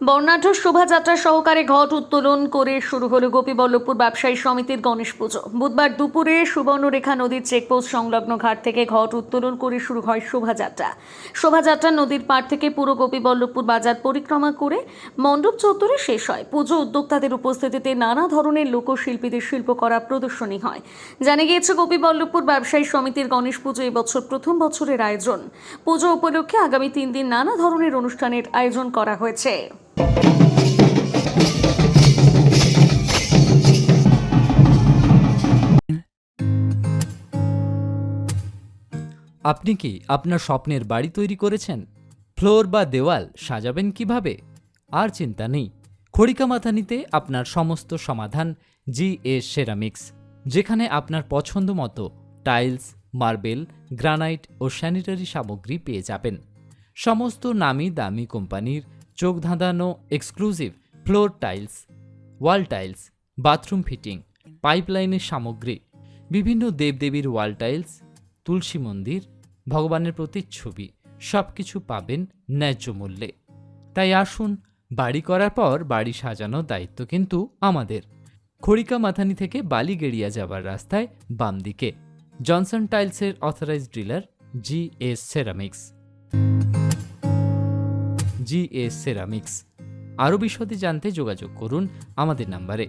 বর্ণাঢ্য শোভাযাত্রা সহকারে ঘট উত্তোলন করে শুরু হলো গোপীবল্লভপুর ব্যবসায়ী সমিতির গণেশ পুজো। বুধবার দুপুরে সুবর্ণরেখা নদীর চেকপোস্ট সংলগ্ন ঘাট থেকে ঘট উত্তোলন করে শুরু হয় শোভাযাত্রা। শোভাযাত্রা নদীর পাড় থেকে পুরো গোপীবল্লভপুর বাজার পরিক্রমা করে মণ্ডপ চত্বরে শেষ হয়। পুজো উদ্যোক্তাদের উপস্থিতিতে নানা ধরনের লোকশিল্পীদের শিল্পকলা প্রদর্শনী হয়। জানা গিয়েছে, গোপীবল্লভপুর ব্যবসায়ী সমিতির গণেশ পুজো এবছর প্রথম বছরের আয়োজন। পুজো উপলক্ষে আগামী তিন দিন নানা ধরনের অনুষ্ঠানের আয়োজন করা হয়েছে। আপনি কি আপনার স্বপ্নের বাড়ি তৈরি করেছেন? ফ্লোর বা দেওয়াল সাজাবেন কীভাবে? আর চিন্তা নেই। খড়িকা মাথানিতে আপনার সমস্ত সমাধান জি এ সেরামিক্স, যেখানে আপনার পছন্দ মতো টাইলস, মার্বেল, গ্রানাইট ও স্যানিটারি সামগ্রী পেয়ে যাবেন। সমস্ত নামি দামি কোম্পানির চোখ ধাঁধানো exclusive floor tiles, wall tiles, bathroom fitting, পাইপলাইনের সামগ্রী, বিভিন্ন দেবদেবীর ওয়াল টাইলস, তুলসী মন্দির, ভগবানের প্রতিচ্ছবি সব কিছু পাবেন ন্যায্য মূল্যে। তাই আসুন, বাড়ি করার পর বাড়ি সাজানোর দায়িত্ব কিন্তু আমাদের। খড়িকা মাথানি থেকে বালিগেড়িয়া যাবার রাস্তায় বাম দিকে জনসন টাইলসের authorised dealer G S ceramics. G S ceramics. আরও বিশদে জানতে যোগাযোগ করুন আমাদের নাম্বারে।